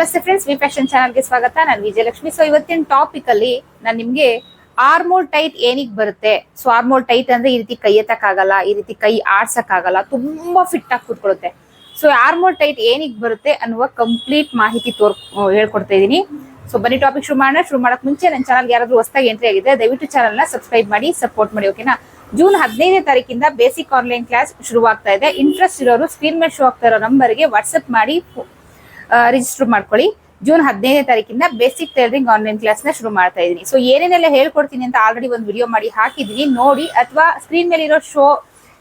ನಮಸ್ತೆ friends V fashion ಚಾನಲ್ಗೆ ಸ್ವಾಗತ. ನಾನು ವಿಜಯಲಕ್ಷ್ಮಿ. ಸೊ ಇವತ್ತಿನ ಟಾಪಿಕ್ ಅಲ್ಲಿ ನಾನು ನಿಮ್ಗೆ ಆರ್ಮೋಲ್ ಟೈಟ್ ಏನಿಗೆ ಬರುತ್ತೆ? ಸೊ ಆರ್ಮೋಲ್ ಟೈಟ್ ಅಂದ್ರೆ ಈ ರೀತಿ ಕೈ ಎತ್ತಕ್ಕಾಗಲ್ಲ, ಈ ರೀತಿ ಕೈ ಆಡ್ಸಕ್ಕಾಗಲ್ಲ, ತುಂಬಾ ಫಿಟ್ ಆಗಿ ಕೂತ್ಕೊಳ್ಳುತ್ತೆ ಸೊ ಆರ್ಮೋಲ್ ಟೈಟ್ ಏನಿಗೆ ಬರುತ್ತೆ ಅನ್ನುವ ಕಂಪ್ಲೀಟ್ ಮಾಹಿತಿ ತೋರ್ ಹೇಳ್ಕೊಡ್ತಾ ಇದೀನಿ ಸೊ ಬನ್ನಿ ಟಾಪಿಕ್ ಶುರು ಮಾಡೋಣ. ಶುರು ಮಾಡಕ್ ಮುಂಚೆ ನನ್ನ ಚಾನಲ್ಗೆ ಯಾರಾದ್ರೂ ಹೊಸದಾಗಿ ಎಂಟ್ರಿ ಆಗಿದೆ ದಯವಿಟ್ಟು ಚಾನಲ್ನ ಸಬ್ಸ್ಕ್ರೈಬ್ ಮಾಡಿ ಸಪೋರ್ಟ್ ಮಾಡಿ ಓಕೆನಾ ಜೂನ್ ಹದಿನೈದನೇ ತಾರೀಕಿಂದ ಬೇಸಿಕ್ ಆನ್ಲೈನ್ ಕ್ಲಾಸ್ ಶುರುವಾಗ್ತಾ ಇದೆ. ಇಂಟ್ರೆಸ್ಟ್ ಇರೋರು ಸ್ಕ್ರೀನ್ ಮೇಲೆ ಶೋ ಆಗ್ತಾ ಇರೋ ನಂಬರ್ಗೆ ವಾಟ್ಸ್ಆಪ್ ಮಾಡಿ ರಿಜಿಸ್ಟರ್ ಮಾಡ್ಕೊಳ್ಳಿ. ಜೂನ್ ಹದಿನೈದನೇ ತಾರೀಕಿಂದ ಬೇಸಿಕ್ ಟೈಲರಿಂಗ್ ಆನ್ಲೈನ್ ಕ್ಲಾಸ್ನ ಶುರು ಮಾಡ್ತಾ ಇದ್ದೀನಿ. ಸೊ ಏನೇನೆಲ್ಲ ಹೇಳ್ಕೊಡ್ತೀನಿ ಅಂತ ಆಲ್ರೆಡಿ ಒಂದು ವಿಡಿಯೋ ಮಾಡಿ ಹಾಕಿದೀನಿ ನೋಡಿ, ಅಥವಾ ಸ್ಕ್ರೀನ್ ಮೇಲೆ ಇರೋ ಶೋ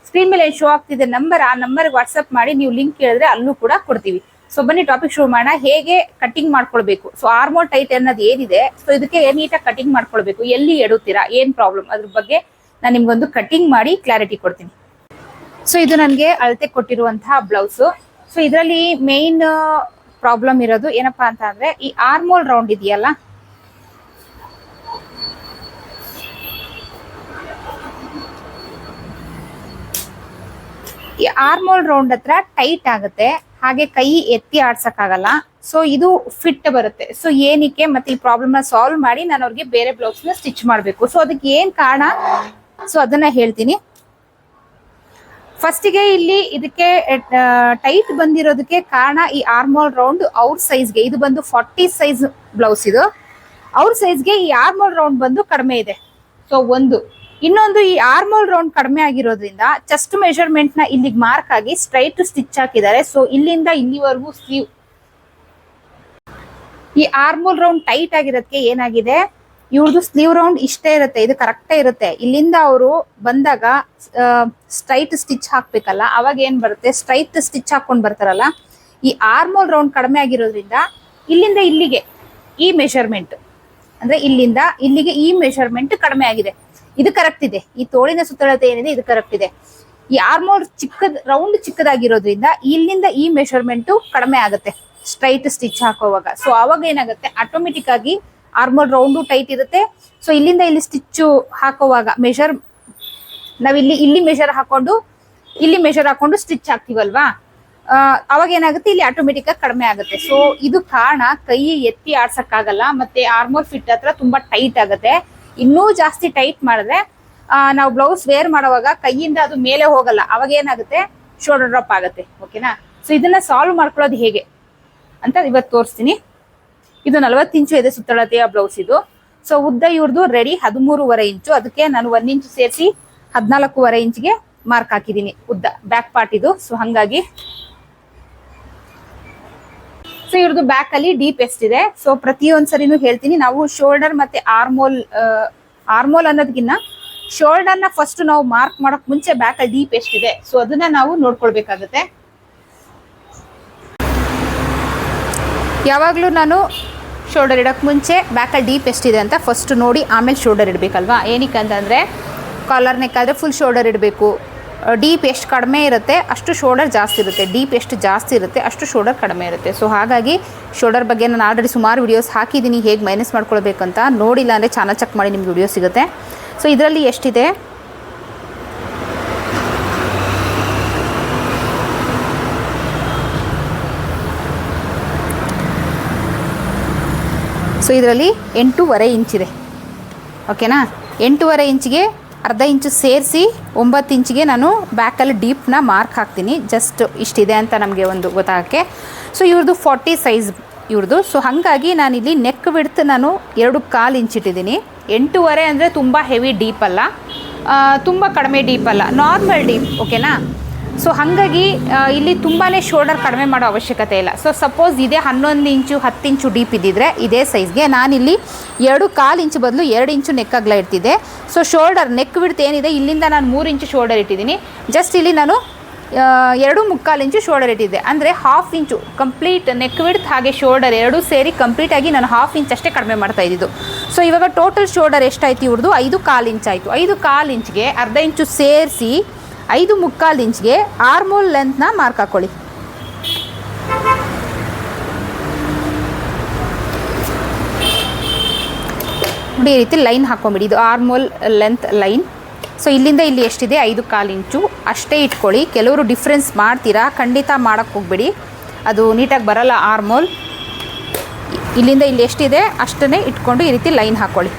ಸ್ಕ್ರೀನ್ ಮೇಲೆ ಶೋ ಆಗ್ತಿದೆ ನಂಬರ್ ಆ ನಂಬರ್ ವಾಟ್ಸ್ಆಪ್ ಮಾಡಿ ನೀವು ಲಿಂಕ್ ಕೇಳಿದ್ರೆ ಅಲ್ಲೂ ಕೂಡ ಕೊಡ್ತೀವಿ. ಸೊ ಬನ್ನಿ ಟಾಪಿಕ್ ಶುರು ಮಾಡೋಣ. ಹೇಗೆ ಕಟಿಂಗ್ ಮಾಡ್ಕೊಳ್ಬೇಕು? ಸೊ ಆರ್ಮೋ ಟೈಟ್ ಅನ್ನೋದು ಏನಿದೆ? ಸೊ ಇದಕ್ಕೆ ನೀಟಾಗಿ ಕಟಿಂಗ್ ಮಾಡ್ಕೊಳ್ಬೇಕು. ಎಲ್ಲಿ ಎಡುತ್ತೀರಾ? ಏನ್ ಪ್ರಾಬ್ಲಮ್ ಅದ್ರ ಬಗ್ಗೆ ನಾನು ನಿಮ್ಗೊಂದು ಕಟಿಂಗ್ ಮಾಡಿ ಕ್ಲಾರಿಟಿ ಕೊಡ್ತೀನಿ. ಸೊ ಇದು ನನಗೆ ಅಳತೆ ಕೊಟ್ಟಿರುವಂತಹ ಬ್ಲೌಸ್ ಸೊ ಇದರಲ್ಲಿ ಮೇನ್ ಪ್ರಾಬ್ಲಮ್ ಇರೋದು. ಏನಪ್ಪಾ ಅಂತ ಅಂದ್ರೆ, ಈ ಆರ್ಮೋಲ್ ರೌಂಡ್ ಇದೆಯಲ್ಲ? ಈ ಆರ್ಮೋಲ್ ರೌಂಡ್ ಹತ್ರ ಟೈಟ್ ಆಗುತ್ತೆ. ಹಾಗೆ ಕೈ ಎತ್ತಿ ಆಡ್ಸಕ್ಕಾಗಲ್ಲ. ಸೊ ಇದು ಫಿಟ್ ಬರುತ್ತೆ. ಸೊ ಏನಕ್ಕೆ ಮತ್ತೆ ಈ ಪ್ರಾಬ್ಲಮ್ನ ಸಾಲ್ವ್ ಮಾಡಿ ನಾನು ಅವ್ರಿಗೆ ಬೇರೆ ಬ್ಲೌಸ್ನ ಸ್ಟಿಚ್ ಮಾಡಬೇಕು. ಸೊ ಅದಕ್ಕೆ ಏನ್ ಕಾರಣ? ಸೊ ಅದನ್ನ ಹೇಳ್ತೀನಿ. ಫಸ್ಟಿಗೆ ಇಲ್ಲಿ ಇದಕ್ಕೆ ಟೈಟ್ ಬಂದಿರೋದಕ್ಕೆ ಕಾರಣ ಈ ಆರ್ಮೋಲ್ ರೌಂಡ್ ಅವ್ರ ಸೈಜ್ಗೆ. ಇದು ಬಂದು ಫಾರ್ಟಿ ಸೈಜ್ ಬ್ಲೌಸ್ ಇದು. ಅವ್ರ ಸೈಜ್ಗೆ ಈ ಆರ್ಮೋಲ್ ರೌಂಡ್ ಬಂದು ಕಡಿಮೆ ಇದೆ. ಸೊ ಒಂದು. ಇನ್ನೊಂದು, ಈ ಆರ್ಮೋಲ್ ರೌಂಡ್ ಕಡಿಮೆ ಆಗಿರೋದ್ರಿಂದ ಚೆಸ್ಟ್ ಮೆಷರ್ಮೆಂಟ್ನ ಇಲ್ಲಿಗೆ ಮಾರ್ಕ್ ಆಗಿ ಸ್ಟ್ರೈಟ್ ಸ್ಟಿಚ್ ಹಾಕಿದ್ದಾರೆ. ಸೊ ಇಲ್ಲಿಂದ ಇಲ್ಲಿವರೆಗೂ ಸ್ಲೀವ್ ಈ ಆರ್ಮೋಲ್ ರೌಂಡ್ ಟೈಟ್ ಆಗಿರೋದಕ್ಕೆ ಏನಾಗಿದೆ? ಇವ್ರದ್ದು ಸ್ಲೀವ್ ರೌಂಡ್ ಇಷ್ಟೇ ಇರುತ್ತೆ, ಇದು ಕರೆಕ್ಟೇ ಇರುತ್ತೆ. ಇಲ್ಲಿಂದ ಅವರು ಬಂದಾಗ ಸ್ಟ್ರೈಟ್ ಸ್ಟಿಚ್ ಹಾಕ್ಬೇಕಲ್ಲ, ಅವಾಗ ಏನ್ ಬರುತ್ತೆ? ಸ್ಟ್ರೈಟ್ ಸ್ಟಿಚ್ ಹಾಕೊಂಡ್ ಬರ್ತಾರಲ್ಲ, ಈ ಆರ್ಮೋಲ್ ರೌಂಡ್ ಕಡಿಮೆ ಆಗಿರೋದ್ರಿಂದ ಇಲ್ಲಿಂದ ಇಲ್ಲಿಗೆ ಈ ಮೆಷರ್ಮೆಂಟ್ ಅಂದ್ರೆ ಇಲ್ಲಿಂದ ಇಲ್ಲಿಗೆ ಈ ಮೆಷರ್ಮೆಂಟ್ ಕಡಿಮೆ ಆಗಿದೆ. ಇದು ಕರೆಕ್ಟ್ ಇದೆ. ಈ ತೋಳಿನ ಸುತ್ತಳತೆ ಏನಿದೆ, ಇದು ಕರೆಕ್ಟ್ ಇದೆ. ಈ ಆರ್ಮೋಲ್ ಚಿಕ್ಕದ್ ರೌಂಡ್ ಚಿಕ್ಕದಾಗಿರೋದ್ರಿಂದ ಇಲ್ಲಿಂದ ಈ ಮೆಷರ್ಮೆಂಟ್ ಕಡಿಮೆ ಆಗುತ್ತೆ ಸ್ಟ್ರೈಟ್ ಸ್ಟಿಚ್ ಹಾಕೋವಾಗ. ಸೊ ಅವಾಗ ಏನಾಗುತ್ತೆ? ಆಟೋಮೆಟಿಕ್ ಆಗಿ ಆರ್ಮೋಲ್ ರೌಂಡು ಟೈಟ್ ಇರುತ್ತೆ. ಸೊ ಇಲ್ಲಿಂದ ಇಲ್ಲಿ ಸ್ಟಿಚ್ಚು ಹಾಕೋವಾಗ ಮೆಷರ್ ನಾವಿಲ್ಲಿ ಇಲ್ಲಿ ಮೆಷರ್ ಹಾಕೊಂಡು, ಇಲ್ಲಿ ಮೆಷರ್ ಹಾಕೊಂಡು ಸ್ಟಿಚ್ ಹಾಕ್ತೀವಲ್ವಾ? ಅವಾಗ ಏನಾಗುತ್ತೆ? ಇಲ್ಲಿ ಆಟೋಮೆಟಿಕ್ ಆಗಿ ಕಡಿಮೆ ಆಗುತ್ತೆ. ಸೊ ಇದು ಕಾರಣ ಕೈ ಎತ್ತಿ ಆಡ್ಸಕ್ಕಾಗಲ್ಲ, ಮತ್ತೆ ಆರ್ಮೋರ್ ಫಿಟ್ ಹತ್ರ ತುಂಬಾ ಟೈಟ್ ಆಗುತ್ತೆ. ಇನ್ನೂ ಜಾಸ್ತಿ ಟೈಟ್ ಮಾಡಿದ್ರೆ ನಾವು ಬ್ಲೌಸ್ ವೇರ್ ಮಾಡುವಾಗ ಕೈಯಿಂದ ಅದು ಮೇಲೆ ಹೋಗಲ್ಲ. ಅವಾಗ ಏನಾಗುತ್ತೆ? ಶೋಲ್ಡರ್ ಡ್ರಾಪ್ ಆಗುತ್ತೆ. ಓಕೆನಾ ಸೊ ಇದನ್ನ ಸಾಲ್ವ್ ಮಾಡ್ಕೊಳ್ಳೋದು ಹೇಗೆ? ಅಂತ ಇವತ್ತು ತೋರಿಸ್ತೀನಿ. ಇದು ನಲವತ್ತು ಇಂಚು ಇದೆ ಸುತ್ತಳತೆಯ ಬ್ಲೌಸ್ ಇದು. ಸೊ ಉದ್ದ ಇವ್ರದ್ದು ರೆಡಿ ಹದಿಮೂರುವರೆ ಇಂಚು. ಅದಕ್ಕೆ ನಾನು ಒಂದ್ ಇಂಚು ಸೇರಿಸಿ ಹದಿನಾಲ್ಕೂವರೆ ಇಂಚ್ಗೆ ಮಾರ್ಕ್ ಹಾಕಿದೀನಿ ಉದ್ದ ಬ್ಯಾಕ್ ಪಾರ್ಟ್ ಇದು. ಸೊ ಹಂಗಾಗಿ ಸೊ ಇವ್ರದ್ದು ಬ್ಯಾಕ್ ಅಲ್ಲಿ ಡೀಪ್ ಎಷ್ಟಿದೆ ಸೊ ಪ್ರತಿಯೊಂದ್ ಸರಿನೂ ಹೇಳ್ತೀನಿ. ನಾವು ಶೋಲ್ಡರ್ ಮತ್ತೆ ಆರ್ಮೋಲ್ ಆರ್ಮೋಲ್ ಅನ್ನೋದಕ್ಕಿಂತ ಶೋಲ್ಡರ್ನ ಫಸ್ಟ್ ನಾವು ಮಾರ್ಕ್ ಮಾಡಕ್ ಮುಂಚೆ ಬ್ಯಾಕ್ ಅಲ್ಲಿ ಡೀಪ್ ಎಷ್ಟಿದೆ ಸೊ ಅದನ್ನ ನಾವು ನೋಡ್ಕೊಳ್ಬೇಕಾಗತ್ತೆ. ಯಾವಾಗ್ಲೂ ನಾನು ಶೋಲ್ಡರ್ ಇಡೋಕ್ಕೆ ಮುಂಚೆ ಬ್ಯಾಕಲ್ಲಿ ಡೀಪ್ ಎಷ್ಟಿದೆ ಅಂತ ಫಸ್ಟ್ ನೋಡಿ, ಆಮೇಲೆ ಶೋಲ್ಡರ್ ಇಡಬೇಕಲ್ವಾ? ಏನಕ್ಕೆ ಕಾಲರ್ ನೆಕ್ ಆದರೆ ಫುಲ್ ಶೋಲ್ಡರ್ ಇಡಬೇಕು. ಡೀಪ್ ಎಷ್ಟು ಕಡಿಮೆ ಇರುತ್ತೆ, ಅಷ್ಟು ಶೋಲ್ಡರ್ ಜಾಸ್ತಿ ಇರುತ್ತೆ. ಡೀಪ್ ಎಷ್ಟು ಜಾಸ್ತಿ ಇರುತ್ತೆ, ಅಷ್ಟು ಶೋಲ್ಡರ್ ಕಡಿಮೆ ಇರುತ್ತೆ. ಸೊ ಹಾಗಾಗಿ ಶೋಲ್ಡರ್ ಬಗ್ಗೆ ನಾನು ಆಲ್ರೆಡಿ ಸುಮಾರು ವಿಡಿಯೋಸ್ ಹಾಕಿದ್ದೀನಿ, ಹೇಗೆ ಮೈನಸ್ ಮಾಡ್ಕೊಳ್ಬೇಕಂತ. ನೋಡಿಲ್ಲ ಅಂದರೆ ಚಾನಲ್ ಚೆಕ್ ಮಾಡಿ ನಿಮ್ಗೆ ವಿಡಿಯೋ ಸಿಗುತ್ತೆ. ಸೊ ಇದರಲ್ಲಿ ಎಷ್ಟಿದೆ? ಸೊ ಇದರಲ್ಲಿ ಎಂಟೂವರೆ ಇಂಚಿದೆ ಓಕೆನಾ ಎಂಟೂವರೆ ಇಂಚಿಗೆ ಅರ್ಧ ಇಂಚು ಸೇರಿಸಿ ಒಂಬತ್ತು ಇಂಚಿಗೆ ನಾನು ಬ್ಯಾಕಲ್ಲಿ ಡೀಪ್ನ ಮಾರ್ಕ್ ಹಾಕ್ತೀನಿ. ಜಸ್ಟ್ ಇಷ್ಟಿದೆ ಅಂತ ನಮಗೆ ಒಂದು ಗೊತ್ತಾಗಕ್ಕೆ. ಸೊ ಇವ್ರದ್ದು ಫಾರ್ಟಿ ಸೈಜ್ ಇವ್ರದ್ದು ಸೊ ಹಾಗಾಗಿ ನಾನಿಲ್ಲಿ ನೆಕ್ ಬಿಡ್ತು ನಾನು ಎರಡು ಕಾಲು ಇಂಚಿಟ್ಟಿದ್ದೀನಿ ಎಂಟೂವರೆ ಅಂದರೆ ತುಂಬ ಹೆವಿ ಡೀಪ್ ಅಲ್ಲ. ತುಂಬ ಕಡಿಮೆ ಡೀಪ್ ಅಲ್ಲ. ನಾರ್ಮಲ್ ಡೀಪ್ ಓಕೆನಾ ಸೊ ಹಾಗಾಗಿ ಇಲ್ಲಿ ತುಂಬಾ ಶೋಲ್ಡರ್ ಕಡಿಮೆ ಮಾಡೋ ಅವಶ್ಯಕತೆ ಇಲ್ಲ. ಸೊ ಸಪೋಸ್ ಇದೇ ಹನ್ನೊಂದು ಇಂಚು, ಹತ್ತು ಇಂಚು ಡೀಪ್ ಇದ್ದಿದ್ರೆ ಇದೇ ಸೈಜ್ಗೆ ನಾನಿಲ್ಲಿ ಎರಡು ಕಾಲು ಇಂಚು ಬದಲು ಎರಡು ಇಂಚು ನೆಕ್ ಅಗಲ ಇಡ್ತಿದ್ದೆ. ಸೊ ಶೋಲ್ಡರ್ ನೆಕ್ ಬಿಡ್ತು ಏನಿದೆ, ಇಲ್ಲಿಂದ ನಾನು ಮೂರು ಇಂಚು ಶೋಲ್ಡರ್ ಇಟ್ಟಿದ್ದೀನಿ. ಜಸ್ಟ್ ಇಲ್ಲಿ ನಾನು ಎರಡು ಮುಕ್ಕಾಲು ಇಂಚು ಶೋಲ್ಡರ್ ಇಟ್ಟಿದ್ದೆ. ಅಂದರೆ half inch complete neck width ಹಾಗೆ ಶೋಲ್ಡರ್ ಎರಡೂ ಸೇರಿ ಕಂಪ್ಲೀಟಾಗಿ ನಾನು ಹಾಫ್ ಇಂಚ್ ಅಷ್ಟೇ ಕಡಿಮೆ ಮಾಡ್ತಾ ಇದ್ದಿದ್ದು. ಸೊ ಇವಾಗ ಟೋಟಲ್ ಶೋಲ್ಡರ್ ಎಷ್ಟಾಯ್ತು ಇವ್ರದ್ದು ಐದು ಕಾಲು ಇಂಚ್ ಆಯಿತು. ಐದು ಕಾಲು ಇಂಚ್ಗೆ ಅರ್ಧ ಇಂಚು ಸೇರಿಸಿ ಐದು ಮುಕ್ಕಾಲು ಇಂಚ್ಗೆ ಆರ್ಮೋಲ್ ಲೆಂತ್ನ ಮಾರ್ಕ್ ಹಾಕೊಳ್ಳಿ. ನೋಡಿ, ಈ ರೀತಿ ಲೈನ್ ಹಾಕ್ಕೊಂಬಿಡಿ ಇದು ಆರ್ಮೋಲ್ ಲೆಂತ್ ಲೈನ್. ಸೊ, ಇಲ್ಲಿಂದ ಇಲ್ಲಿ ಎಷ್ಟಿದೆ? ಐದು ಕಾಲು ಇಂಚು. ಅಷ್ಟೇ ಇಟ್ಕೊಳ್ಳಿ. ಕೆಲವರು ಡಿಫ್ರೆನ್ಸ್ ಮಾಡ್ತೀರಾ? ಖಂಡಿತ ಮಾಡೋಕ್ಕೆ ಹೋಗ್ಬೇಡಿ. ಅದು ನೀಟಾಗಿ ಬರಲ್ಲ ಆರ್ಮೋಲ್. ಇಲ್ಲಿಂದ ಇಲ್ಲಿ ಎಷ್ಟಿದೆ? ಅಷ್ಟನ್ನೇ ಇಟ್ಕೊಂಡು ಈ ರೀತಿ ಲೈನ್ ಹಾಕ್ಕೊಳ್ಳಿ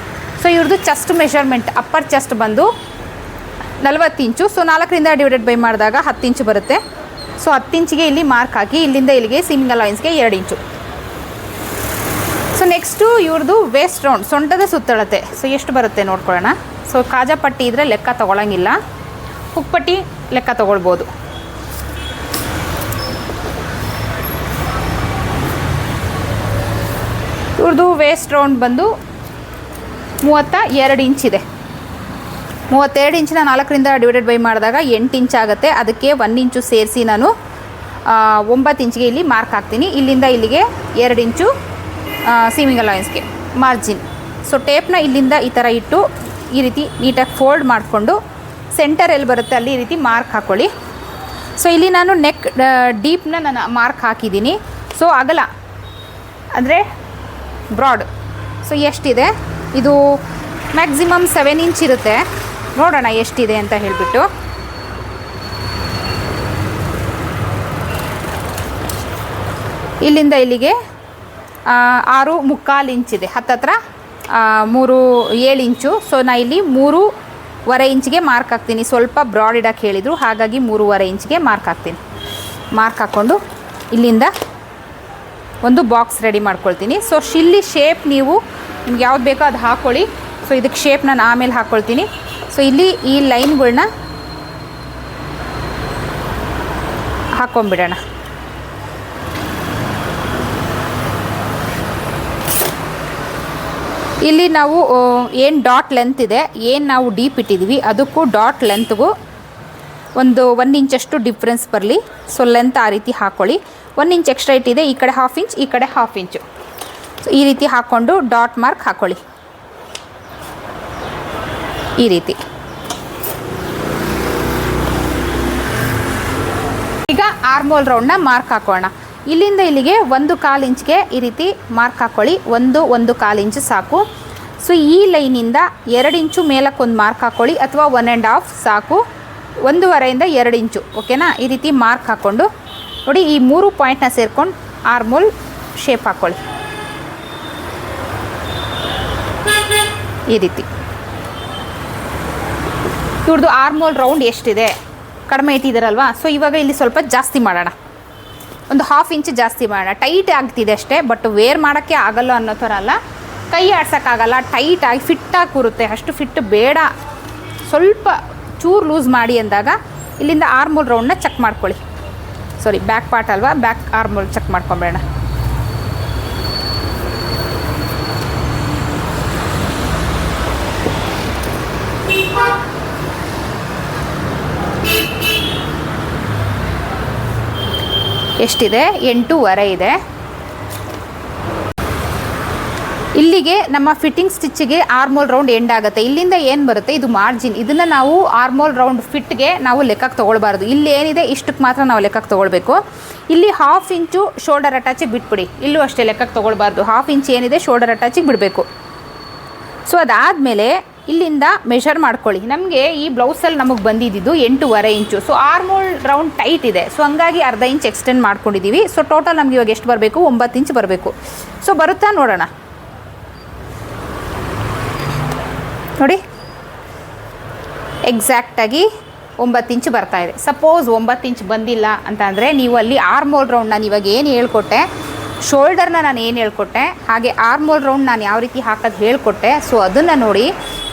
ಸೊ ಇವ್ರದ್ದು ಚೆಸ್ಟ್ ಮೆಷರ್ಮೆಂಟ್ ಅಪ್ಪರ್ ಚೆಸ್ಟ್ ಬಂದು ನಲವತ್ತು ಇಂಚು. ಸೊ ನಾಲ್ಕರಿಂದ ಡಿವೈಡೆಡ್ ಬೈ ಮಾಡಿದಾಗ ಹತ್ತು ಇಂಚು ಬರುತ್ತೆ. ಸೊ ಹತ್ತು ಇಂಚಿಗೆ ಇಲ್ಲಿ ಮಾರ್ಕ್ ಹಾಕಿ ಇಲ್ಲಿಂದ ಇಲ್ಲಿಗೆ ಸಿಂಗಲ್ ಅಲೈನ್ಸ್ಗೆ ಎರಡು ಇಂಚು. ಸೊ ನೆಕ್ಸ್ಟು ಇವ್ರದ್ದು ವೇಸ್ಟ್ ರೌಂಡ್ ಸೊಂಟದ ಸುತ್ತಳತೆ. ಸೊ ಎಷ್ಟು ಬರುತ್ತೆ ನೋಡ್ಕೊಳ್ಳೋಣ. ಸೊ ಕಾಜಾ ಪಟ್ಟಿ ಇದ್ದರೆ ಲೆಕ್ಕ ತೊಗೊಳಂಗಿಲ್ಲ. ಹುಕ್ಪಟ್ಟಿ ಲೆಕ್ಕ ತೊಗೊಳ್ಬೋದು. ಇವ್ರದ್ದು ವೇಸ್ಟ್ ರೌಂಡ್ ಬಂದು ಮೂವತ್ತ ಎರಡು ಇಂಚಿದೆ. ಮೂವತ್ತೆರಡು ಇಂಚಿನ ನಾಲ್ಕರಿಂದ ಡಿವೈಡೆಡ್ ಬೈ ಮಾಡಿದಾಗ ಎಂಟು ಇಂಚ್ ಆಗುತ್ತೆ. ಅದಕ್ಕೆ ಒನ್ ಇಂಚು ಸೇರಿಸಿ ನಾನು ಒಂಬತ್ತು ಇಂಚಿಗೆ ಇಲ್ಲಿ ಮಾರ್ಕ್ ಹಾಕ್ತೀನಿ. ಇಲ್ಲಿಂದ ಇಲ್ಲಿಗೆ ಎರಡು ಇಂಚು ಸೀಮಿಂಗ್ ಅಲೋಯನ್ಸ್ಗೆ ಮಾರ್ಜಿನ್ ಸೊ ಟೇಪ್ನ ಇಲ್ಲಿಂದ ಈ ಥರ ಇಟ್ಟು ಈ ರೀತಿ ನೀಟಾಗಿ ಫೋಲ್ಡ್ ಮಾಡಿಕೊಂಡು ಸೆಂಟರ್ ಎಲ್ಲಿ ಬರುತ್ತೆ ಅಲ್ಲಿ ಈ ರೀತಿ ಮಾರ್ಕ್ ಹಾಕ್ಕೊಳ್ಳಿ ಸೊ ಇಲ್ಲಿ ನಾನು ನೆಕ್ ಡೀಪ್ನ ನಾನು ಮಾರ್ಕ್ ಹಾಕಿದ್ದೀನಿ. ಸೊ ಅಗಲ ಅಂದರೆ ಬ್ರಾಡ್ ಸೊ ಎಷ್ಟಿದೆ? ಇದು ಮ್ಯಾಕ್ಸಿಮಮ್ ಸೆವೆನ್ ಇಂಚ್ ಇರುತ್ತೆ. ನೋಡೋಣ ಎಷ್ಟಿದೆ ಅಂತ ಹೇಳಿಬಿಟ್ಟು. ಇಲ್ಲಿಂದ ಇಲ್ಲಿಗೆ ಆರು ಮುಕ್ಕಾಲು ಇಂಚಿದೆ ಹತ್ತತ್ರ ಮೂರು ಏಳು ಇಂಚು. ಸೊ ನಾ ಇಲ್ಲಿ ಮೂರುವರೆ ಇಂಚಿಗೆ ಮಾರ್ಕ್ ಹಾಕ್ತೀನಿ. ಸ್ವಲ್ಪ ಬ್ರಾಡ್ ಇಡಕ್ಕೆ ಹೇಳಿದರು. ಹಾಗಾಗಿ ಮೂರುವರೆ ಇಂಚಿಗೆ ಮಾರ್ಕ್ ಹಾಕ್ತೀನಿ. ಮಾರ್ಕ್ ಹಾಕ್ಕೊಂಡು ಇಲ್ಲಿಂದ ಒಂದು ಬಾಕ್ಸ್ ರೆಡಿ ಮಾಡ್ಕೊಳ್ತೀನಿ. ಸೊ ಶಿಲ್ಲಿ ಶೇಪ್ ನೀವು ನಿಮ್ಗೆ ಯಾವ್ದು ಬೇಕೋ ಅದು ಹಾಕ್ಕೊಳ್ಳಿ ಸೊ ಇದಕ್ಕೆ ಶೇಪ್ ನಾನು ಆಮೇಲೆ ಹಾಕ್ಕೊಳ್ತೀನಿ ಸೊ ಇಲ್ಲಿ ಈ ಲೈನ್ಗಳನ್ನ ಹಾಕೊಂಬಿಡೋಣ ಇಲ್ಲಿ ನಾವು ಏನು ಡಾಟ್ ಲೆಂತ್ ಇದೆ, ಏನು ನಾವು ಡೀಪ್ ಇಟ್ಟಿದ್ದೀವಿ ಅದಕ್ಕೂ ಡಾಟ್ ಲೆಂತ್ಗೂ ಒಂದು ಒನ್ ಇಂಚಷ್ಟು ಡಿಫ್ರೆನ್ಸ್ ಬರಲಿ. ಸೊ, ಲೆಂತ್ ಆ ರೀತಿ ಹಾಕ್ಕೊಳ್ಳಿ ಒನ್ ಇಂಚ್ ಎಕ್ಸ್ಟ್ರಾ ಇಟ್ಟಿದೆ, ಈ ಕಡೆ ಹಾಫ್ ಇಂಚ್, ಈ ಕಡೆ ಹಾಫ್ ಇಂಚು. ಸೊ, ಈ ರೀತಿ ಹಾಕ್ಕೊಂಡು ಡಾಟ್ ಮಾರ್ಕ್ ಹಾಕ್ಕೊಳ್ಳಿ ಈ ರೀತಿ. ಈಗ ಆರ್ಮೋಲ್ ರೌಂಡ್ನ ಮಾರ್ಕ್ ಹಾಕೋಣ. ಇಲ್ಲಿಂದ ಇಲ್ಲಿಗೆ ಒಂದು ಕಾಲು ಇಂಚ್ಗೆ ಈ ರೀತಿ ಮಾರ್ಕ್ ಹಾಕ್ಕೊಳ್ಳಿ ಒಂದು ಒಂದು ಕಾಲು ಇಂಚು ಸಾಕು. ಸೊ ಈ ಲೈನಿಂದ ಎರಡು ಇಂಚು ಮೇಲಕ್ಕೆ ಒಂದು ಮಾರ್ಕ್ ಹಾಕ್ಕೊಳ್ಳಿ ಅಥವಾ ಒನ್ ಆ್ಯಂಡ್ ಹಾಫ್ ಸಾಕು. ಒಂದೂವರೆಯಿಂದ ಎರಡು ಇಂಚು ಓಕೆನಾ ಈ ರೀತಿ ಮಾರ್ಕ್ ಹಾಕ್ಕೊಂಡು ನೋಡಿ, ಈ ಮೂರು ಪಾಯಿಂಟ್ನ ಸೇರ್ಕೊಂಡು ಆರ್ಮೋಲ್ ಶೇಪ್ ಹಾಕ್ಕೊಳ್ಳಿ ಈ ರೀತಿ. ಇವ್ರದ್ದು ಆರ್ಮೋಲ್ ರೌಂಡ್ ಎಷ್ಟಿದೆ? ಕಡಿಮೆ ಇಟ್ಟಿದ್ದೀರಲ್ವಾ? ಸೊ ಇವಾಗ ಇಲ್ಲಿ ಸ್ವಲ್ಪ ಜಾಸ್ತಿ ಮಾಡೋಣ. ಒಂದು ಹಾಫ್ ಇಂಚ್ ಜಾಸ್ತಿ ಮಾಡೋಣ. ಟೈಟ್ ಆಗ್ತಿದೆ ಅಷ್ಟೇ ಬಟ್ ವೇರ್ ಮಾಡೋಕ್ಕೆ ಆಗಲ್ಲ ಅನ್ನೋ ಥರ ಅಲ್ಲ. ಕೈ ಆಡ್ಸೋಕ್ಕಾಗಲ್ಲ ಟೈಟಾಗಿ ಫಿಟ್ಟಾಗಿ ಕೂರುತ್ತೆ. ಅಷ್ಟು ಫಿಟ್ ಬೇಡ. ಸ್ವಲ್ಪ ಚೂರು ಲೂಸ್ ಮಾಡಿ ಅಂದಾಗ ಇಲ್ಲಿಂದ ಆರ್ಮೋಲ್ ರೌಂಡ್ನ ಚೆಕ್ ಮಾಡ್ಕೊಳ್ಳಿ. ಸಾರಿ ಬ್ಯಾಕ್ ಪಾರ್ಟ್ ಅಲ್ವಾ? ಬ್ಯಾಕ್ ಆರ್ಮೋಲ್ ಚೆಕ್ ಮಾಡ್ಕೊಂಬೇಡ. ಎಷ್ಟಿದೆ? ಎಂಟೂವರೆ ಇದೆ. ಇಲ್ಲಿಗೆ ನಮ್ಮ ಫಿಟ್ಟಿಂಗ್ ಸ್ಟಿಚ್ಗೆ ಆರ್ಮೋಲ್ ರೌಂಡ್ ಎಂಡ್ ಆಗುತ್ತೆ. ಇಲ್ಲಿಂದ ಏನು ಬರುತ್ತೆ? ಇದು ಮಾರ್ಜಿನ್ ಇದನ್ನು ನಾವು ಆರ್ಮೋಲ್ ರೌಂಡ್ ಫಿಟ್ಗೆ ನಾವು ಲೆಕ್ಕಕ್ಕೆ ತೊಗೊಳ್ಬಾರ್ದು. ಇಲ್ಲಿ ಏನಿದೆ? ಇಷ್ಟಕ್ಕೆ ಮಾತ್ರ ನಾವು ಲೆಕ್ಕಕ್ಕೆ ತೊಗೊಳ್ಬೇಕು. ಇಲ್ಲಿ ಹಾಫ್ ಇಂಚು ಶೋಲ್ಡರ್ ಅಟ್ಯಾಚಿಗೆ ಬಿಟ್ಬಿಡಿ. ಇಲ್ಲೂ ಅಷ್ಟೇ ಲೆಕ್ಕಕ್ಕೆ ತೊಗೊಳ್ಬಾರ್ದು. ಹಾಫ್ ಇಂಚ್ ಏನಿದೆ? ಶೋಲ್ಡರ್ ಅಟ್ಯಾಚಿಗೆ ಬಿಡಬೇಕು. ಸೊ ಅದಾದಮೇಲೆ ಇಲ್ಲಿಂದ ಮೆಷರ್ ಮಾಡ್ಕೊಳ್ಳಿ. ನಮಗೆ ಈ ಬ್ಲೌಸಲ್ಲಿ ನಮಗೆ ಬಂದಿದ್ದು ಎಂಟೂವರೆ inch. So armhole round tight ಇದೆ. ಸೊ ಹಂಗಾಗಿ ಅರ್ಧ ಇಂಚ್ ಎಕ್ಸ್ಟೆಂಡ್ ಮಾಡ್ಕೊಂಡಿದ್ದೀವಿ ಸೊ ಟೋಟಲ್ ನಮಗೆ ಇವಾಗ ಎಷ್ಟು ಬರಬೇಕು? ಒಂಬತ್ತು ಇಂಚ್ ಬರಬೇಕು. ಸೊ ಬರುತ್ತಾ ನೋಡೋಣ. ನೋಡಿ. ಎಕ್ಸಾಕ್ಟಾಗಿ ಒಂಬತ್ತು ಇಂಚ್ ಬರ್ತಾ ಇದೆ. ಸಪೋಸ್ ಒಂಬತ್ತು ಇಂಚ್ ಬಂದಿಲ್ಲ ಅಂತ ಅಂದರೆ ನೀವು ಅಲ್ಲಿ ಆರ್ಮೋಲ್ ರೌಂಡ್ ನಾನು ಇವಾಗ ಏನು ಹೇಳ್ಕೊಟ್ಟೆ? ಶೋಲ್ಡರ್ನ ನಾನು ಏನು ಹೇಳ್ಕೊಟ್ಟೆ, ಹಾಗೆ ಆರ್ಮೋಲ್ ರೌಂಡ್ ನಾನು ಯಾವ ರೀತಿ ಹಾಕೋದು ಹೇಳ್ಕೊಟ್ಟೆ ಸೊ ಅದನ್ನು ನೋಡಿ,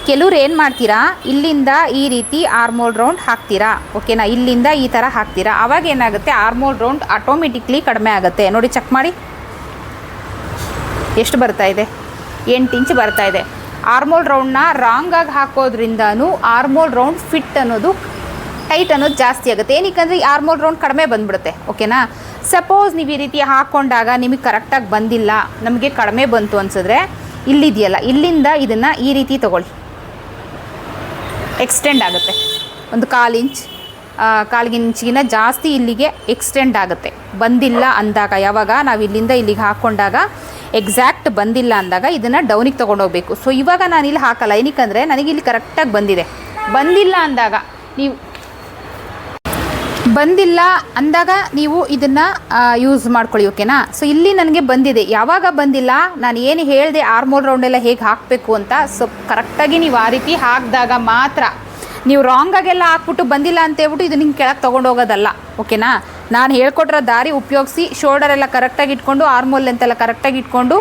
ಕೆಲವ್ರು ಏನು ಮಾಡ್ತೀರಾ, ಇಲ್ಲಿಂದ ಈ ರೀತಿ ಆರ್ಮೋಲ್ ರೌಂಡ್ ಹಾಕ್ತೀರಾ ಓಕೆನಾ ಇಲ್ಲಿಂದ ಈ ಥರ ಹಾಕ್ತೀರಾ? ಆವಾಗ ಏನಾಗುತ್ತೆ, ಆರ್ಮೋಲ್ ರೌಂಡ್ ಆಟೋಮೆಟಿಕ್ಲಿ ಕಡಿಮೆ ಆಗುತ್ತೆ. ನೋಡಿ ಚೆಕ್ ಮಾಡಿ. ಎಷ್ಟು ಬರ್ತಾ ಇದೆ? ಎಂಟು ಇಂಚ್ ಬರ್ತಾ ಇದೆ. ಆರ್ಮೋಲ್ ರೌಂಡ್ನ ರಾಂಗಾಗಿ ಹಾಕೋದ್ರಿಂದನೂ, ಆರ್ಮೋಲ್ ರೌಂಡ್ ಫಿಟ್ ಅನ್ನೋದು ಟೈಟ್ ಅನ್ನೋದು ಜಾಸ್ತಿ ಆಗುತ್ತೆ. ಏನಕ್ಕೆ ಈ ಆರ್ಮೋಲ್ ರೌಂಡ್ ಕಡಿಮೆ ಬಂದ್ಬಿಡುತ್ತೆ ಓಕೆನಾ ಸಪೋಸ್ ನೀವು ಈ ರೀತಿ ಹಾಕ್ಕೊಂಡಾಗ ನಿಮಗೆ ಕರೆಕ್ಟಾಗಿ ಬಂದಿಲ್ಲ, ನಮಗೆ ಕಡಿಮೆ ಬಂತು ಅನ್ಸಿದ್ರೆ ಇಲ್ಲಿದೆಯಲ್ಲ, ಇಲ್ಲಿಂದ ಇದನ್ನು ಈ ರೀತಿ ತಗೊಳ್ಳಿ. ಎಕ್ಸ್ಟೆಂಡ್ ಆಗುತ್ತೆ. ಒಂದು ಕಾಲು ಇಂಚ್ ಕಾಲಿಗೆ ಇಂಚಿಗಿನ ಜಾಸ್ತಿ ಇಲ್ಲಿಗೆ ಎಕ್ಸ್ಟೆಂಡ್ ಆಗುತ್ತೆ. ಬಂದಿಲ್ಲ ಅಂದಾಗ, ಯಾವಾಗ? ನಾವು ಇಲ್ಲಿಂದ ಇಲ್ಲಿಗೆ ಹಾಕ್ಕೊಂಡಾಗ ಎಕ್ಸಾಕ್ಟ್ ಬಂದಿಲ್ಲ ಅಂದಾಗ ಇದನ್ನು ಡೌನಿಗೆ ತೊಗೊಂಡೋಗ್ಬೇಕು ಸೊ ಇವಾಗ ನಾನು ಇಲ್ಲಿ ಹಾಕಲ್ಲ. ಏನಕ್ಕಂದರೆ, ನನಗೆ ಇಲ್ಲಿ ಕರೆಕ್ಟಾಗಿ ಬಂದಿದೆ. ಬಂದಿಲ್ಲ ಅಂದಾಗ, ನೀವು ಬಂದಿಲ್ಲ ಅಂದಾಗ ನೀವು ಇದನ್ನು ಯೂಸ್ ಮಾಡ್ಕೊಳ್ಳಿ ಓಕೆನಾ ಸೊ ಇಲ್ಲಿ ನನಗೆ ಬಂದಿದೆ. ಯಾವಾಗ ಬಂದಿಲ್ಲ, ನಾನು ಏನು ಹೇಳಿದೆ ಆರ್ಮೋಲ್ ರೌಂಡ್ ಎಲ್ಲ ಹೇಗೆ ಹಾಕಬೇಕು ಅಂತ ಸೊ ಕರೆಕ್ಟಾಗಿ ನೀವು ಆ ರೀತಿ ಹಾಕಿದಾಗ ಮಾತ್ರ. ನೀವು ರಾಂಗಾಗೆಲ್ಲ ಹಾಕ್ಬಿಟ್ಟು ಬಂದಿಲ್ಲ ಅಂತ ಹೇಳ್ಬಿಟ್ಟು ಇದು ನಿಮ್ಗೆ ಕೆಳಗೆ ತೊಗೊಂಡು ಹೋಗೋದಲ್ಲ ಓಕೆನಾ ನಾನು ಹೇಳ್ಕೊಟ್ಟಿರೋ ದಾರಿ ಉಪಯೋಗಿಸಿ ಶೋಲ್ಡರ್ ಎಲ್ಲ ಕರೆಕ್ಟಾಗಿ ಇಟ್ಕೊಂಡು ಆರ್ಮೋಲ್ ಅಂತೆಲ್ಲ ಕರೆಕ್ಟಾಗಿ ಇಟ್ಕೊಂಡು,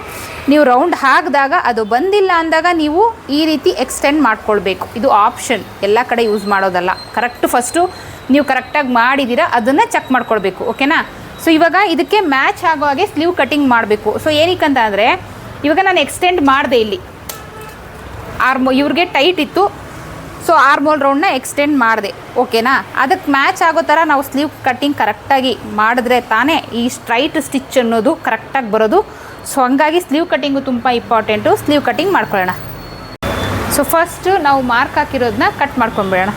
ನೀವು ರೌಂಡ್ ಹಾಕಿದಾಗ ಅದು ಬಂದಿಲ್ಲ ಅಂದಾಗ ನೀವು ಈ ರೀತಿ ಎಕ್ಸ್ಟೆಂಡ್ ಮಾಡ್ಕೊಳ್ಬೇಕು. ಇದು ಆಪ್ಷನ್ ಎಲ್ಲ ಕಡೆ ಯೂಸ್ ಮಾಡೋದಲ್ಲ. ಕರೆಕ್ಟ್ ಫಸ್ಟು ನೀವು ಕರೆಕ್ಟಾಗಿ ಮಾಡಿದ್ದೀರಾ, ಅದನ್ನು ಚೆಕ್ ಮಾಡ್ಕೊಳ್ಬೇಕು ಓಕೆನಾ ಸೊ ಇವಾಗ ಇದಕ್ಕೆ ಮ್ಯಾಚ್ ಆಗೋ ಹಾಗೆ ಸ್ಲೀವ್ ಕಟಿಂಗ್ ಮಾಡಬೇಕು. ಸೊ ಏನಕ್ಕಂತ ಅಂದರೆ, ಇವಾಗ ನಾನು ಎಕ್ಸ್ಟೆಂಡ್ ಮಾಡಿದೆ ಇಲ್ಲಿ. ಆರ್ಮೋ ಇವ್ರಿಗೆ ಟೈಟ್ ಇತ್ತು. ಸೊ ಆರ್ಮೋಲ್ ರೌಂಡ್ನ ಎಕ್ಸ್ಟೆಂಡ್ ಮಾಡಿದೆ ಓಕೆನಾ ಅದಕ್ಕೆ ಮ್ಯಾಚ್ ಆಗೋ ಥರ ನಾವು ಸ್ಲೀವ್ ಕಟ್ಟಿಂಗ್ ಕರೆಕ್ಟಾಗಿ ಮಾಡಿದ್ರೆ ತಾನೇ ಈ ಸ್ಟ್ರೈಟ್ ಸ್ಟಿಚ್ ಅನ್ನೋದು ಕರೆಕ್ಟಾಗಿ ಬರೋದು. ಸೊ ಹಂಗಾಗಿ ಸ್ಲೀವ್ ಕಟ್ಟಿಂಗು ತುಂಬ ಇಂಪಾರ್ಟೆಂಟು ಸ್ಲೀವ್ ಕಟ್ಟಿಂಗ್ ಮಾಡ್ಕೊಳ್ಳೋಣ. ಸೊ ಫಸ್ಟು ನಾವು ಮಾರ್ಕ್ ಹಾಕಿರೋದನ್ನ ಕಟ್ ಮಾಡ್ಕೊಂಡ್ಬಿಡೋಣ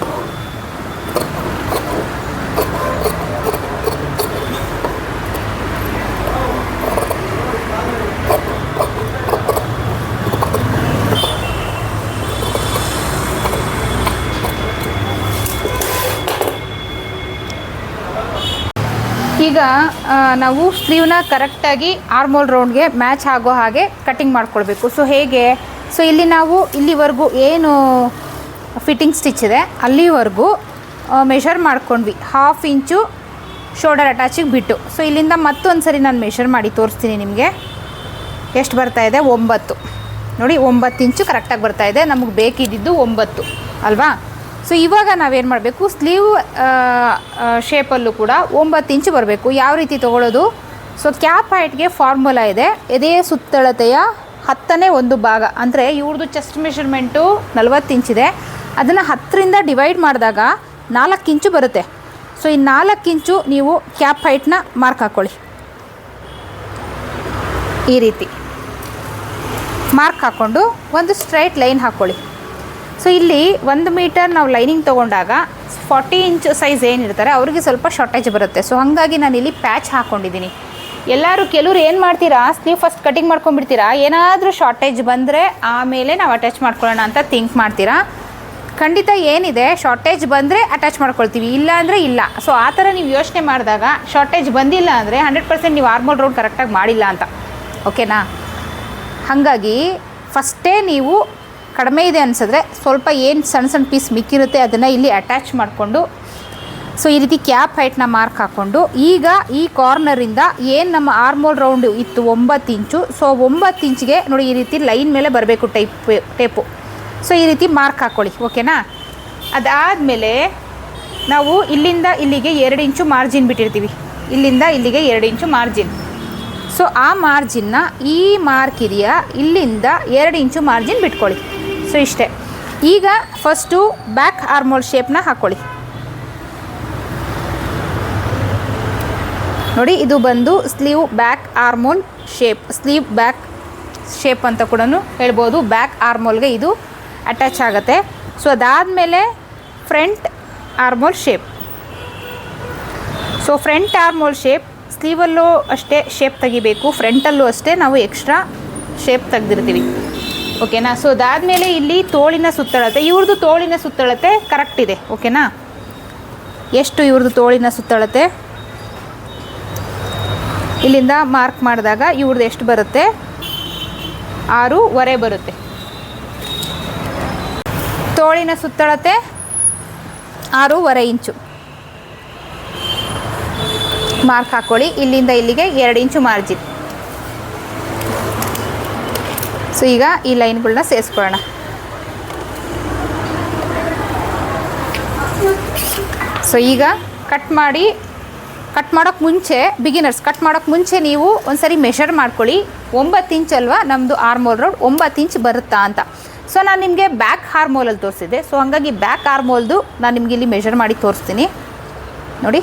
ಈಗ ನಾವು ಸ್ಲೀವ್ನ ಕರೆಕ್ಟಾಗಿ ಆರ್ಮೋಲ್ ರೌಂಡ್ಗೆ ಮ್ಯಾಚ್ ಆಗೋ ಹಾಗೆ ಕಟ್ಟಿಂಗ್ ಮಾಡ್ಕೊಳ್ಬೇಕು. ಸೊ ಹೇಗೆ? ಸೊ ಇಲ್ಲಿ ನಾವು ಇಲ್ಲಿವರೆಗೂ ಏನು ಫಿಟ್ಟಿಂಗ್ ಸ್ಟಿಚ್ ಇದೆ, ಅಲ್ಲಿವರೆಗೂ ಮೆಷರ್ ಮಾಡ್ಕೊಂಡ್ವಿ. ಹಾಫ್ ಇಂಚು ಶೋಲ್ಡರ್ ಅಟ್ಯಾಚಿಗೆ ಬಿಟ್ಟು. ಸೊ ಇಲ್ಲಿಂದ ಮತ್ತೊಂದು ಸರಿ ನಾನು ಮೆಷರ್ ಮಾಡಿ ತೋರಿಸ್ತೀನಿ ನಿಮಗೆ. ಎಷ್ಟು ಬರ್ತಾ ಇದೆ? ಒಂಬತ್ತು. ನೋಡಿ, ಒಂಬತ್ತು ಇಂಚು ಕರೆಕ್ಟಾಗಿ ಬರ್ತಾ ಇದೆ. ನಮಗೆ ಬೇಕಿದ್ದಿದ್ದು ಒಂಬತ್ತು. ಅಲ್ವಾ? ಸೊ ಇವಾಗ ನಾವೇನು ಮಾಡಬೇಕು? ಸ್ಲೀವ್ ಶೇಪಲ್ಲೂ ಕೂಡ ಒಂಬತ್ತು ಇಂಚು ಬರಬೇಕು. ಯಾವ ರೀತಿ ತೊಗೊಳ್ಳೋದು ಸೊ ಕ್ಯಾಪ್ ಹೈಟ್ಗೆ ಫಾರ್ಮುಲಾ ಇದೆ. ಎದೆಯ ಸುತ್ತಳತೆಯ ಹತ್ತನೇ ಒಂದು ಭಾಗ. ಅಂದರೆ ಇವ್ರದ್ದು ಚೆಸ್ಟ್ ಮೆಷರ್ಮೆಂಟು ನಲ್ವತ್ತು ಇಂಚಿದೆ ಅದನ್ನು ಹತ್ತರಿಂದ ಡಿವೈಡ್ ಮಾಡಿದಾಗ ನಾಲ್ಕು ಇಂಚು ಬರುತ್ತೆ. ಸೊ ಈ ನಾಲ್ಕು ಇಂಚು ನೀವು ಕ್ಯಾಪ್ ಹೈಟ್ನ ಮಾರ್ಕ್ ಹಾಕ್ಕೊಳ್ಳಿ ಈ ರೀತಿ. ಮಾರ್ಕ್ ಹಾಕ್ಕೊಂಡು ಒಂದು ಸ್ಟ್ರೈಟ್ ಲೈನ್ ಹಾಕ್ಕೊಳ್ಳಿ ಸೊ ಇಲ್ಲಿ ಒಂದು ಮೀಟರ್ ನಾವು ಲೈನಿಂಗ್ ತೊಗೊಂಡಾಗ ಫಾರ್ಟಿ ಇಂಚ್ ಸೈಜ್ ಏನಿರ್ತಾರೆ, ಅವ್ರಿಗೆ ಸ್ವಲ್ಪ ಶಾರ್ಟೇಜ್ ಬರುತ್ತೆ. ಸೊ ಹಾಗಾಗಿ ನಾನು ಇಲ್ಲಿ ಪ್ಯಾಚ್ ಹಾಕ್ಕೊಂಡಿದ್ದೀನಿ ಎಲ್ಲರೂ ಕೆಲವ್ರು ಏನು ಮಾಡ್ತೀರಾ? ನೀವು ಫಸ್ಟ್ ಕಟಿಂಗ್ ಮಾಡ್ಕೊಂಡ್ಬಿಡ್ತೀರಾ? ಏನಾದರೂ ಶಾರ್ಟೇಜ್ ಬಂದರೆ ಆಮೇಲೆ ನಾವು ಅಟ್ಯಾಚ್ ಮಾಡ್ಕೊಳ್ಳೋಣ ಅಂತ ಥಿಂಕ್ ಮಾಡ್ತೀರಾ? ಖಂಡಿತ ಏನಿದೆ? ಶಾರ್ಟೇಜ್ ಬಂದರೆ ಅಟ್ಯಾಚ್ ಮಾಡ್ಕೊಳ್ತೀವಿ. ಇಲ್ಲ ಅಂದರೆ ಇಲ್ಲ. ಸೊ ಆ ಥರ ನೀವು ಯೋಚನೆ ಮಾಡಿದಾಗ ಶಾರ್ಟೇಜ್ ಬಂದಿಲ್ಲ ಅಂದರೆ ಹಂಡ್ರೆಡ್ ಪರ್ಸೆಂಟ್ ನೀವು ಆರ್ಮಲ್ ರೌಂಡ್ ಕರೆಕ್ಟಾಗಿ ಮಾಡಿಲ್ಲ ಅಂತ. ಓಕೆನಾ ಹಾಗಾಗಿ ಫಸ್ಟೇ ನೀವು ಕಡಿಮೆ ಇದೆ ಅನಿಸಿದ್ರೆ ಸ್ವಲ್ಪ ಏನು ಸಣ್ಣ ಸಣ್ಣ ಪೀಸ್ ಮಿಕ್ಕಿರುತ್ತೆ ಅದನ್ನು ಇಲ್ಲಿ ಅಟ್ಯಾಚ್ ಮಾಡಿಕೊಂಡು. ಸೊ ಈ ರೀತಿ ಕ್ಯಾಪ್ ಹೈಟ್ನ ಮಾರ್ಕ್ ಹಾಕ್ಕೊಂಡು ಈಗ ಈ ಕಾರ್ನರಿಂದ ಏನು ನಮ್ಮ ಆರ್ಮೋಲ್ ರೌಂಡು ಇತ್ತು ಒಂಬತ್ತು ಇಂಚು. ಸೊ ಒಂಬತ್ತು ಇಂಚಿಗೆ ನೋಡಿ ಈ ರೀತಿ ಲೈನ್ ಮೇಲೆ ಬರಬೇಕು ಟೈಪ್ ಟೇಪು ಸೊ ಈ ರೀತಿ ಮಾರ್ಕ್ ಹಾಕ್ಕೊಳ್ಳಿ ಓಕೆನಾ ಅದಾದಮೇಲೆ ನಾವು ಇಲ್ಲಿಂದ ಇಲ್ಲಿಗೆ ಎರಡು ಇಂಚು ಮಾರ್ಜಿನ್ ಬಿಟ್ಟಿರ್ತೀವಿ. ಇಲ್ಲಿಂದ ಇಲ್ಲಿಗೆ ಎರಡು ಇಂಚು ಮಾರ್ಜಿನ್ ಸೊ ಆ ಮಾರ್ಜಿನ್ನ ಈ ಮಾರ್ಕ್ ಇದೆಯಾ ಇಲ್ಲಿಂದ ಎರಡು ಇಂಚು ಮಾರ್ಜಿನ್ ಬಿಟ್ಕೊಳ್ಳಿ. ಸೊ ಇಷ್ಟೇ. ಈಗ ಫಸ್ಟು ಬ್ಯಾಕ್ ಆರ್ಮೋಲ್ ಶೇಪ್ನ ಹಾಕ್ಕೊಳ್ಳಿ ನೋಡಿ, ಇದು ಬಂದು sleeve back armhole shape sleeve back shape ಅಂತ ಕೂಡ ಹೇಳ್ಬೋದು. ಬ್ಯಾಕ್ ಆರ್ಮೋಲ್ಗೆ ಇದು ಅಟ್ಯಾಚ್ ಆಗುತ್ತೆ. ಸೊ ಅದಾದಮೇಲೆ front armhole shape so front armhole shape ಸ್ಲೀವಲ್ಲೂ ಅಷ್ಟೇ ಶೇಪ್ ತೆಗಿಬೇಕು. ಫ್ರಂಟಲ್ಲೂ ಅಷ್ಟೇ ನಾವು ಎಕ್ಸ್ಟ್ರಾ ಶೇಪ್ ತೆಗ್ದಿರ್ತೀವಿ. ಓಕೆನಾ? ಸೊ ಅದಾದಮೇಲೆ ಇಲ್ಲಿ ತೋಳಿನ ಸುತ್ತಳತೆ ಇವ್ರದ್ದು ತೋಳಿನ ಸುತ್ತಳತೆ ಕರೆಕ್ಟ್ ಇದೆ, ಓಕೆನಾ? ಎಷ್ಟು ಇವ್ರದ್ದು ತೋಳಿನ ಸುತ್ತಳತೆ? ಇಲ್ಲಿಂದ ಮಾರ್ಕ್ ಮಾಡಿದಾಗ ಇವ್ರದ್ದು ಎಷ್ಟು ಬರುತ್ತೆ? ಆರೂವರೆ ಬರುತ್ತೆ. ತೋಳಿನ ಸುತ್ತಳತೆ ಆರೂವರೆ ಇಂಚು. ಮಾರ್ಕ್ ಹಾಕ್ಕೊಳ್ಳಿ ಇಲ್ಲಿಂದ ಇಲ್ಲಿಗೆ ಎರಡು ಇಂಚು ಮಾರ್ಜಿನ್ ಸೊ ಈಗ ಈ ಲೈನ್ಗಳನ್ನ ಸೇರಿಸ್ಕೊಳ್ಳೋಣ. ಸೊ ಈಗ ಕಟ್ ಮಾಡಿ ಕಟ್ ಮಾಡೋಕ್ಕೆ ಮುಂಚೆ ಬಿಗಿನರ್ಸ್ ಕಟ್ ಮಾಡೋಕ್ಕೆ ಮುಂಚೆ ನೀವು ಒಂದ್ಸರಿ ಮೆಷರ್ ಮಾಡ್ಕೊಳ್ಳಿ. ಒಂಬತ್ತು ಇಂಚ್ ಅಲ್ವಾ? ನಮ್ಮದು ಆರ್ಮೋಲ್ ರೋಡ್ ಒಂಬತ್ತು ಇಂಚ್ ಬರುತ್ತಾ ಅಂತ. ಸೊ ನಾನು ನಿಮಗೆ ಬ್ಯಾಕ್ ಹಾರ್ಮೋಲಲ್ಲಿ ತೋರಿಸಿದ್ದೆ. ಸೊ ಹಾಗಾಗಿ ಬ್ಯಾಕ್ ಹಾರ್ಮೋಲ್ದು ನಾನು ನಿಮಗೆ ಇಲ್ಲಿ ಮೆಷರ್ ಮಾಡಿ ತೋರಿಸ್ತೀನಿ. ನೋಡಿ.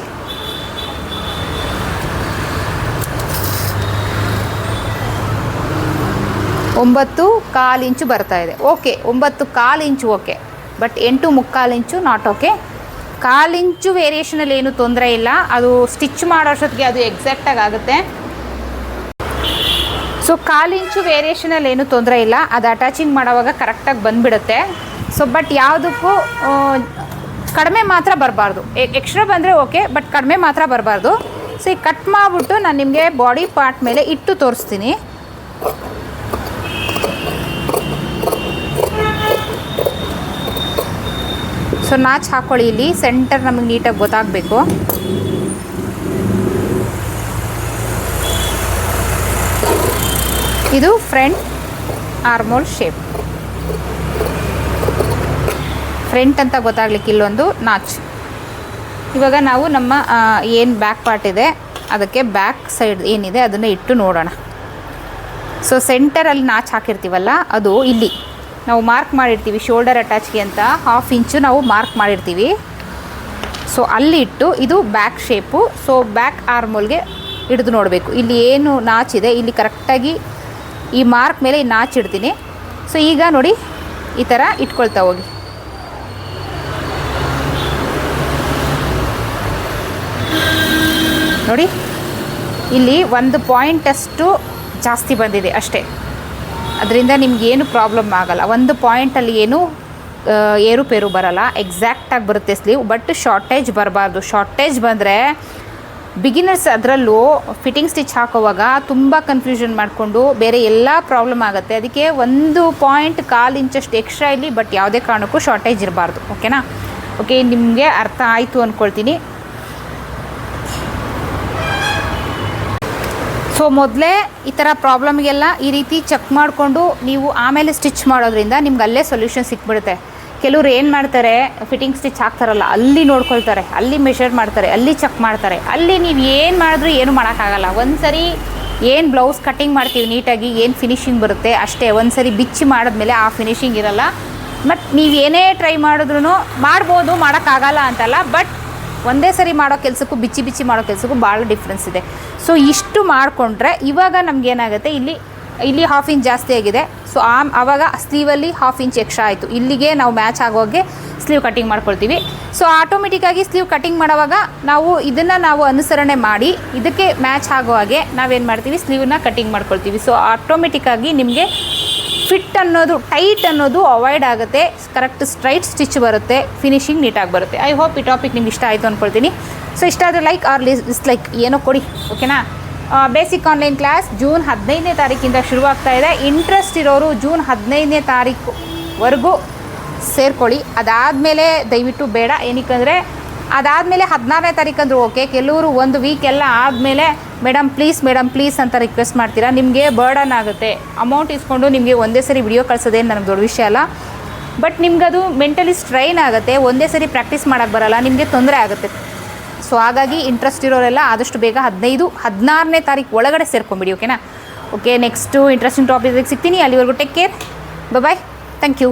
ಒಂಬತ್ತು ಕಾಲು ಇಂಚು ಬರ್ತಾ ಇದೆ. ಓಕೆ, ಒಂಬತ್ತು ಕಾಲು ಇಂಚು, ಓಕೆ. ಬಟ್ ಎಂಟು ಮುಕ್ಕಾಲು ಇಂಚು, ನಾಟ್ ಓಕೆ. ಕಾಲು ಇಂಚು ವೇರಿಯೇಷನಲ್ಲಿ ಏನು ತೊಂದರೆ ಇಲ್ಲ. ಅದು ಸ್ಟಿಚ್ ಮಾಡೋ ಅಷ್ಟೊತ್ತಿಗೆ ಅದು ಎಕ್ಸಾಕ್ಟಾಗಿ ಆಗುತ್ತೆ. ಸೊ ಕಾಲು ಇಂಚು ವೇರಿಯೇಷನಲ್ಲಿ ಏನು ತೊಂದರೆ ಇಲ್ಲ. ಅದು ಅಟ್ಯಾಚಿಂಗ್ ಮಾಡೋವಾಗ ಕರೆಕ್ಟಾಗಿ ಬಂದುಬಿಡುತ್ತೆ. ಸೊ ಬಟ್ ಯಾವುದಕ್ಕೂ ಕಡಿಮೆ ಮಾತ್ರ ಬರಬಾರ್ದು. ಎಕ್ಸ್ಟ್ರಾ ಬಂದರೆ ಓಕೆ ಬಟ್ ಕಡಿಮೆ ಮಾತ್ರ ಬರಬಾರ್ದು. ಸೊ ಈಗ ಕಟ್ ಮಾಡಿಬಿಟ್ಟು ನಾನು ನಿಮಗೆ ಬಾಡಿ ಪಾರ್ಟ್ ಮೇಲೆ ಇಟ್ಟು ತೋರಿಸ್ತೀನಿ. ಸೊ ನಾಚ್ ಹಾಕೊಳ್ಳಿ ಇಲ್ಲಿ. ಸೆಂಟರ್ ನಮಗೆ ನೀಟಾಗಿ ಗೊತ್ತಾಗಬೇಕು. ಇದು ಫ್ರಂಟ್ ಆರ್ಮೋಲ್ ಶೇಪ್. ಫ್ರಂಟ್ ಅಂತ ಗೊತ್ತಾಗ್ಲಿಕ್ಕೆ ಇಲ್ಲೊಂದು ನಾಚ್. ಇವಾಗ ನಾವು ನಮ್ಮ ಏನು ಬ್ಯಾಕ್ ಪಾರ್ಟ್ ಇದೆ, ಅದಕ್ಕೆ ಬ್ಯಾಕ್ ಸೈಡ್ ಏನಿದೆ, ಅದನ್ನು ಇಟ್ಟು ನೋಡೋಣ. ಸೊ ಸೆಂಟರಲ್ಲಿ ನಾಚ್ ಹಾಕಿರ್ತೀವಲ್ಲ, ಅದು ಇಲ್ಲಿ. ನಾವು ಮಾರ್ಕ್ ಮಾಡಿರ್ತೀವಿ ಶೋಲ್ಡರ್ ಅಟ್ಯಾಚ್ಗೆ ಅಂತ. ಹಾಫ್ ಇಂಚು ನಾವು ಮಾರ್ಕ್ ಮಾಡಿರ್ತೀವಿ. ಸೊ ಅಲ್ಲಿ ಇಟ್ಟು ಇದು ಬ್ಯಾಕ್ ಶೇಪು. ಸೊ ಬ್ಯಾಕ್ ಆರ್ಮೋಲ್ಗೆ ಹಿಡಿದು ನೋಡಬೇಕು. ಇಲ್ಲಿ ಏನು ನಾಚಿದೆ, ಇಲ್ಲಿ ಕರೆಕ್ಟಾಗಿ ಈ ಮಾರ್ಕ್ ಮೇಲೆ ಈ ನಾಚ್ ಇಡ್ತೀನಿ. ಸೊ ಈಗ ನೋಡಿ ಈ ಥರ ಇಟ್ಕೊಳ್ತಾ ಹೋಗಿ. ನೋಡಿ, ಇಲ್ಲಿ ಒಂದು ಪಾಯಿಂಟಷ್ಟು ಜಾಸ್ತಿ ಬಂದಿದೆ ಅಷ್ಟೇ. ಅದರಿಂದ ನಿಮ್ಗೇನು ಪ್ರಾಬ್ಲಮ್ ಆಗಲ್ಲ. ಒಂದು ಪಾಯಿಂಟಲ್ಲಿ ಏನು ಏರುಪೇರು ಬರಲ್ಲ. ಎಕ್ಸಾಕ್ಟಾಗಿ ಬರುತ್ತೆ ಸ್ಲೀವ್ ಬಟ್ ಶಾರ್ಟೇಜ್ ಬರಬಾರ್ದು. ಶಾರ್ಟೇಜ್ ಬಂದರೆ ಬಿಗಿನರ್ಸ್ ಅದರಲ್ಲೂ ಫಿಟ್ಟಿಂಗ್ ಸ್ಟಿಚ್ ಹಾಕೋವಾಗ ತುಂಬ ಕನ್ಫ್ಯೂಷನ್ ಮಾಡಿಕೊಂಡು ಬೇರೆ ಎಲ್ಲ ಪ್ರಾಬ್ಲಮ್ ಆಗುತ್ತೆ. ಅದಕ್ಕೆ ಒಂದು ಪಾಯಿಂಟ್ ಕಾಲು ಇಂಚಷ್ಟು ಎಕ್ಸ್ಟ್ರಾ ಇಲ್ಲಿ ಬಟ್ ಯಾವುದೇ ಕಾರಣಕ್ಕೂ ಶಾರ್ಟೇಜ್ ಇರಬಾರ್ದು. ಓಕೆನಾ ಓಕೆ ನಿಮಗೆ ಅರ್ಥ ಆಯಿತು ಅಂದ್ಕೊಳ್ತೀನಿ ಸೊ ಮೊದಲೇ ಈ ಥರ ಪ್ರಾಬ್ಲಮ್ಗೆಲ್ಲ ಈ ರೀತಿ ಚೆಕ್ ಮಾಡಿಕೊಂಡು ನೀವು ಆಮೇಲೆ ಸ್ಟಿಚ್ ಮಾಡೋದ್ರಿಂದ ನಿಮ್ಗೆ ಅಲ್ಲೇ ಸೊಲ್ಯೂಷನ್ ಸಿಕ್ಬಿಡುತ್ತೆ. ಕೆಲವ್ರು ಏನು ಮಾಡ್ತಾರೆ ಫಿಟ್ಟಿಂಗ್ ಸ್ಟಿಚ್ ಹಾಕ್ತಾರಲ್ಲ, ಅಲ್ಲಿ ನೋಡ್ಕೊಳ್ತಾರೆ, ಅಲ್ಲಿ ಮೆಷರ್ ಮಾಡ್ತಾರೆ, ಅಲ್ಲಿ ಚೆಕ್ ಮಾಡ್ತಾರೆ, ಅಲ್ಲಿ ನೀವು ಏನು ಮಾಡಿದ್ರೂ ಏನು ಮಾಡೋಕ್ಕಾಗಲ್ಲ. ಒಂದು ಸರಿ ಏನು ಬ್ಲೌಸ್ ಕಟ್ಟಿಂಗ್ ಮಾಡ್ತೀವಿ ನೀಟಾಗಿ, ಏನು ಫಿನಿಶಿಂಗ್ ಬರುತ್ತೆ, ಅಷ್ಟೇ. ಒಂದು ಸರಿ ಬಿಚ್ಚಿ ಮಾಡಿದ್ಮೇಲೆ ಆ ಫಿನಿಶಿಂಗ್ ಇರಲ್ಲ. ಮತ್ತು ಏನೇ ಟ್ರೈ ಮಾಡಿದ್ರೂ ಮಾಡ್ಬೋದು, ಮಾಡೋಕ್ಕಾಗಲ್ಲ ಅಂತಲ್ಲ ಬಟ್ ಒಂದೇ ಸರಿ ಮಾಡೋ ಕೆಲಸಕ್ಕೂ ಬಿಚ್ಚಿ ಬಿಚ್ಚಿ ಮಾಡೋ ಕೆಲಸಕ್ಕೂ ಭಾಳ ಡಿಫ್ರೆನ್ಸ್ ಇದೆ. ಸೊ ಇಷ್ಟು ಮಾಡಿಕೊಂಡ್ರೆ ಇವಾಗ ನಮ್ಗೆ ಏನಾಗುತ್ತೆ, ಇಲ್ಲಿ ಇಲ್ಲಿ ಹಾಫ್ ಇಂಚ್ ಜಾಸ್ತಿ ಆಗಿದೆ. ಸೊ ಆ ಆವಾಗ ಸ್ಲೀವಲ್ಲಿ ಹಾಫ್ ಇಂಚ್ ಎಕ್ಸ್ಟ್ರಾ ಆಯಿತು. ಇಲ್ಲಿಗೆ ನಾವು ಮ್ಯಾಚ್ ಆಗೋಗೆ ಸ್ಲೀವ್ ಕಟ್ಟಿಂಗ್ ಮಾಡ್ಕೊಳ್ತೀವಿ. ಸೊ ಆಟೋಮೆಟಿಕ್ಕಾಗಿ ಸ್ಲೀವ್ ಕಟ್ಟಿಂಗ್ ಮಾಡೋವಾಗ ನಾವು ಇದನ್ನು ನಾವು ಅನುಸರಣೆ ಮಾಡಿ, ಇದಕ್ಕೆ ಮ್ಯಾಚ್ ಆಗೋ ಹಾಗೆ ನಾವೇನು ಮಾಡ್ತೀವಿ ಸ್ಲೀವ್ನ ಕಟ್ಟಿಂಗ್ ಮಾಡ್ಕೊಳ್ತೀವಿ. ಸೊ ಆಟೋಮೆಟಿಕ್ಕಾಗಿ ನಿಮಗೆ ಫಿಟ್ ಅನ್ನೋದು, ಟೈಟ್ ಅನ್ನೋದು ಅವಾಯ್ಡ್ ಆಗುತ್ತೆ. ಕರೆಕ್ಟ್ ಸ್ಟ್ರೈಟ್ ಸ್ಟಿಚ್ ಬರುತ್ತೆ. ಫಿನಿಶಿಂಗ್ ನೀಟಾಗಿ ಬರುತ್ತೆ. ಐ ಹೋಪ್ ಈ ಟಾಪಿಕ್ ನಿಮ್ಗೆ ಇಷ್ಟ ಆಯಿತು ಅಂದ್ಕೊಳ್ತೀನಿ ಸೊ ಇಷ್ಟ ಆದರೆ ಲೈಕ್ ಆರ್ ಲೈಕ್ ಏನೋ ಕೊಡಿ ಓಕೆನಾ ಬೇಸಿಕ್ ಆನ್ಲೈನ್ ಕ್ಲಾಸ್ ಜೂನ್ ಹದಿನೈದನೇ ತಾರೀಕಿಂದ ಶುರುವಾಗ್ತಾ ಇದೆ. ಇಂಟ್ರೆಸ್ಟ್ ಇರೋರು ಜೂನ್ ಹದಿನೈದನೇ ತಾರೀಕುವರೆಗೂ ಸೇರ್ಕೊಳ್ಳಿ. ಅದಾದಮೇಲೆ ದಯವಿಟ್ಟು ಬೇಡ. ಏನಕ್ಕಂದರೆ ಅದಾದಮೇಲೆ ಹದಿನಾರನೇ ತಾರೀಕಂದ್ರೆ ಓಕೆ. ಕೆಲವರು ಒಂದು ವೀಕ್ ಎಲ್ಲ ಆದಮೇಲೆ ಮೇಡಮ್ ಪ್ಲೀಸ್ ಮೇಡಮ್ ಪ್ಲೀಸ್ ಅಂತ ರಿಕ್ವೆಸ್ಟ್ ಮಾಡ್ತೀರಾ? ನಿಮಗೆ ಬರ್ಡನ್ ಆಗುತ್ತೆ. ಅಮೌಂಟ್ ಇಸ್ಕೊಂಡು ನಿಮಗೆ ಒಂದೇ ಸರಿ ವಿಡಿಯೋ ಕಳ್ಸೋದೇನು ನನಗೆ ದೊಡ್ಡ ವಿಷಯ ಅಲ್ಲ. ಬಟ್ ನಿಮಗದು ಮೆಂಟಲಿ ಸ್ಟ್ರೈನ್ ಆಗುತ್ತೆ. ಒಂದೇ ಸರಿ ಪ್ರಾಕ್ಟೀಸ್ ಮಾಡೋಕ್ಕೆ ಬರಲ್ಲ. ನಿಮಗೆ ತೊಂದರೆ ಆಗುತ್ತೆ. ಸೊ ಹಾಗಾಗಿ ಇಂಟ್ರೆಸ್ಟ್ ಇರೋರೆಲ್ಲ ಆದಷ್ಟು ಬೇಗ ಹದಿನೈದು, ಹದಿನಾರನೇ ತಾರೀಕು ಒಳಗಡೆ ಸೇರ್ಕೊಂಬಿಡಿ ಓಕೆನಾ ಓಕೆ ನೆಕ್ಸ್ಟು ಇಂಟ್ರೆಸ್ಟಿಂಗ್ ಟಾಪಿಕ್ ಸಿಗ್ತೀನಿ. ಅಲ್ಲಿವರೆಗೂ take care bye thank you